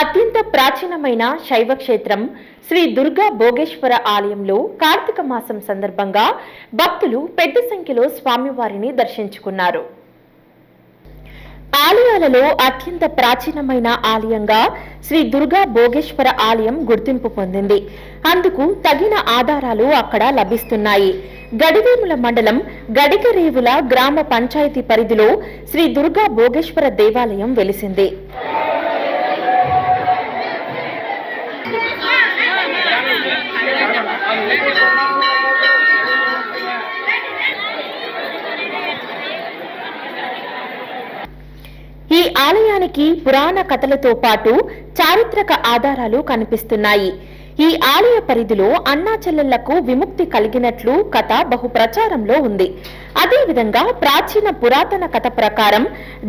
అత్యంత ప్రాచీనమైన శైవ క్షేత్రం శ్రీ దుర్గా భోగేశ్వర ఆలయంలో కార్తీక మాసం సందర్భంగా భక్తులు పెద్ద సంఖ్యలో స్వామివారిని దర్శించుకున్నారు. ఆలయాలలో అత్యంత ప్రాచీనమైన ఆలయంగా శ్రీ దుర్గా భోగేశ్వర ఆలయం గుర్తింపు పొందింది. అందుకు తగిన ఆధారాలు అక్కడ లభిస్తున్నాయి. గడివేముల మండలం గడికరేవుల గ్రామ పంచాయతీ పరిధిలో శ్రీ దుర్గా భోగేశ్వర దేవాలయం వెలిసింది. ఆలయానికి పురాణ కథలతో పాటు చారిత్రక ఆధారాలు కనిపిస్తున్నాయి. ఈ ఆలయ పరిధిలో అన్నాచెల్లెళ్ళకు విముక్తి కలిగినట్లు కథ బహు ప్రచారంలో ఉంది. అదేవిధంగా ప్రాచీన పురాతన కథ ప్రకారం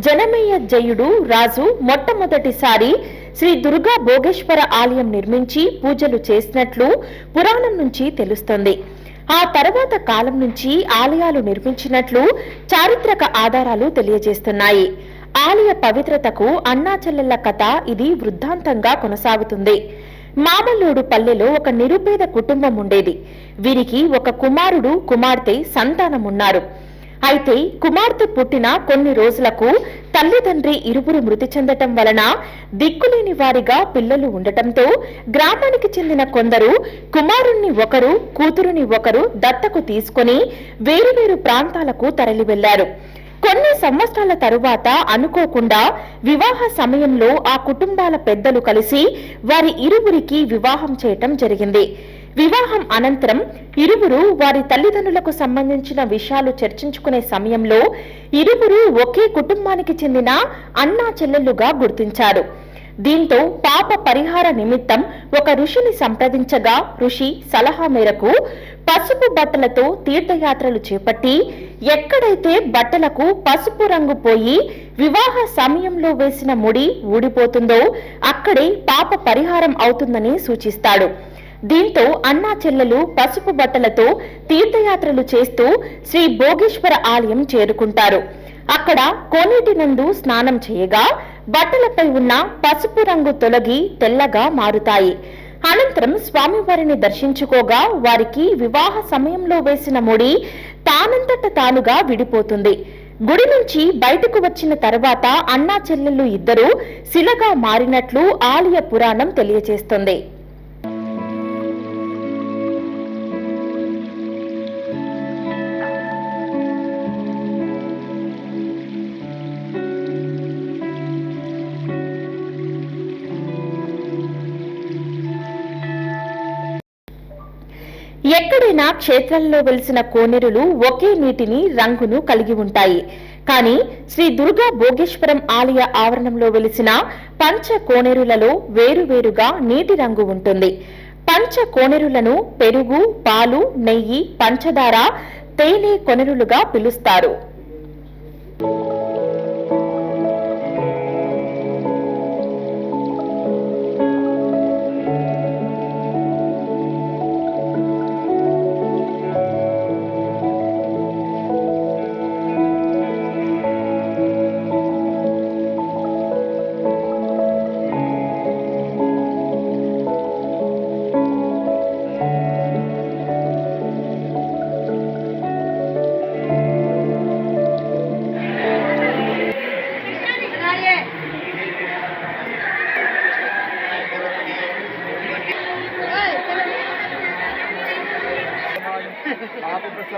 జనమేయ జయుడు రాజు మొట్టమొదటిసారి శ్రీ దుర్గా భోగేశ్వర ఆలయం నిర్మించి పూజలు చేసినట్లు పురాణం నుంచి తెలుస్తోంది. ఆ తర్వాత కాలం నుంచి ఆలయాలు నిర్మించినట్లు చారిత్రక ఆధారాలు తెలియజేస్తున్నాయి. ఆలయ పవిత్రతకు అన్నాచెల్లెళ్ళ కథ ఇది వృద్ధాంతంగా కొనసాగుతుంది. మామల్లూడు పల్లెలో ఒక నిరుపేద కుటుంబం ఉండేది. వీరికి ఒక కుమారుడు కుమార్తె సంతానమున్నారు. అయితే కుమార్తె పుట్టిన కొన్ని రోజులకు తల్లిదండ్రి ఇరువురు మృతి చెందటం వలన దిక్కులేని వారిగా పిల్లలు ఉండటంతో గ్రామానికి చెందిన కొందరు కుమారుణ్ణి ఒకరు కూతురుని ఒకరు దత్తకు తీసుకొని వేరువేరు ప్రాంతాలకు తరలి వెళ్ళారు కొన్ని సంవత్సరాల తరువాత అనుకోకుండా వివాహ సమయంలో ఆ కుటుంబాల పెద్దలు కలిసి వారి ఇరువురికి వివాహం చేయటం జరిగింది. వివాహం అనంతరం ఇరువురు వారి తల్లిదండ్రులకు సంబంధించిన విషయాలు చర్చించుకునే సమయంలో ఇరువురు ఒకే కుటుంబానికి చెందిన అన్నా చెల్లెళ్ళుగా గుర్తించారు. దీంతో పాప పరిహార నిమిత్తం ఒక ఋషిని సంప్రదించగా ఋషి సలహా మేరకు పసుపు బట్టలతో తీర్థయాత్రలు చేపట్టి ఎక్కడైతే బట్టలకు పసుపు రంగు పోయి వివాహ సమయంలో వేసిన ముడి ఊడిపోతుందో అక్కడే పాప పరిహారం అవుతుందని సూచిస్తాడు. దీంతో అన్నా చెల్లెలు పసుపు బట్టలతో తీర్థయాత్రలు చేస్తూ శ్రీ భోగేశ్వర ఆలయం చేరుకుంటారు. అక్కడ కోనేటి నందు స్నానం చేయగా బట్టలపై ఉన్న పసుపు రంగు తొలగి తెల్లగా మారుతాయి. అనంతరం స్వామివారిని దర్శించుకోగా వారికి వివాహ సమయంలో వేసిన ముడి తానంతట తానుగా విడిపోతుంది. గుడి నుంచి బయటకు వచ్చిన తర్వాత అన్నా చెల్లెళ్ళు ఇద్దరూ శిలగా మారినట్లు ఆలయ పురాణం తెలియజేస్తుంది. ఎక్కడైనా క్షేత్రంలో వెలిసిన కోనేరులు ఒకే నీటిని రంగును కలిగి ఉంటాయి. కానీ శ్రీ దుర్గా భోగేశ్వరం ఆలయ ఆవరణంలో వెలిసిన పంచ కోనేరులలో వేరువేరుగా నీటి రంగు ఉంటుంది. పంచ కోనేరులను పెరుగు పాలు నెయ్యి పంచదార తేనె కొనెరులుగా పిలుస్తారు.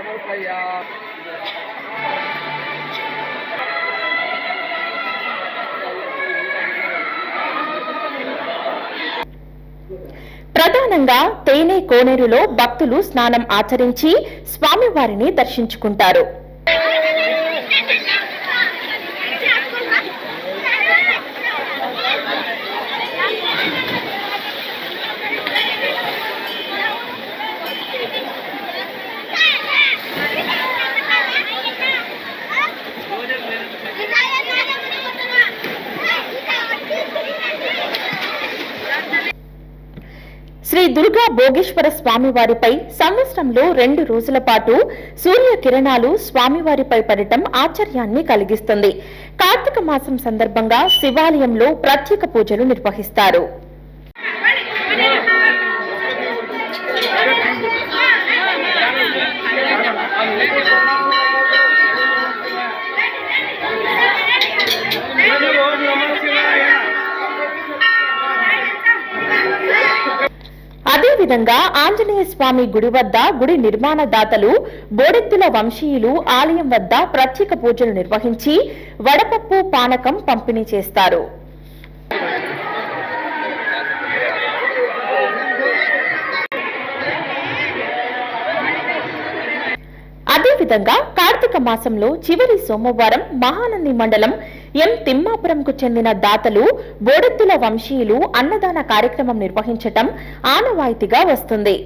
సమర్పయ్యా ప్రధానంగా తేనె కోనేరులో భక్తులు స్నానం ఆచరించి స్వామివారిని దర్శించుకుంటారు. శ్రీ దుర్గా భోగేశ్వర స్వామివారిపై సంవత్సరంలో రెండు రోజుల పాటు సూర్య కిరణాలు స్వామివారిపై పడటం ఆశ్చర్యాన్ని కలిగిస్తుంది. కార్తీక మాసం సందర్భంగా శివాలయంలో ప్రత్యేక పూజలు నిర్వహిస్తారు. అదేవిధంగా ఆంజనేయ స్వామి గుడి వద్ద గుడి నిర్మాణ దాతలు బోడెత్తుల వంశీయులు ఆలయం వద్ద ప్రత్యేక పూజలు నిర్వహించి వడపప్పు పానకం పంపిణీ చేస్తారు. విధంగా కార్తీక మాసంలో చివరి సోమవారం మహానంది మండలం ఎం తిమ్మాపురంకు చెందిన దాతలు బోడెత్తుల వంశీయులు అన్నదాన కార్యక్రమం నిర్వహించటం ఆనవాయితీగా వస్తుంది.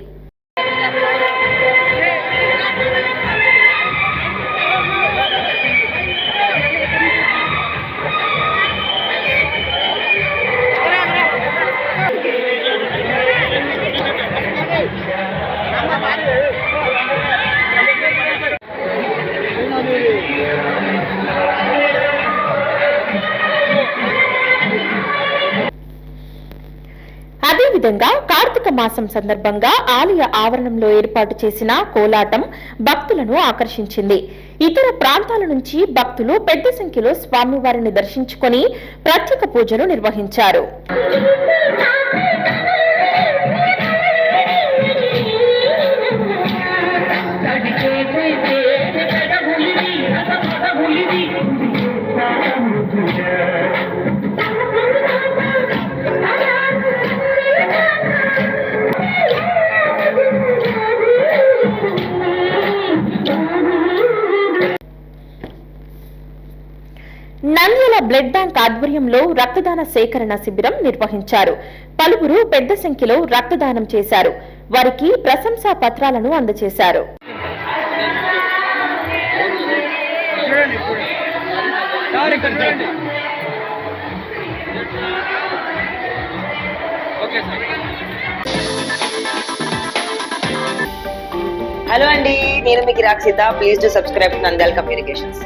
విధంగా కార్తీక మాసం సందర్భంగా ఆలయ ఆవరణంలో ఏర్పాటు చేసిన కోలాటం భక్తులను ఆకర్షించింది. ఇతర ప్రాంతాల నుంచి భక్తులు పెద్ద సంఖ్యలో స్వామివారిని దర్శించుకొని ప్రత్యేక పూజలు నిర్వహించారు. బ్లడ్ బ్యాంక్ ఆధ్వర్యంలో రక్తదాన సేకరణ శిబిరం నిర్వహించారు. పలువురు పెద్ద సంఖ్యలో రక్తదానం చేశారు. వారికి ప్రశంసా పత్రాలను అందజేశారు. హలో అండి నేను మీకు Rakshita please to subscribe Nandyala communications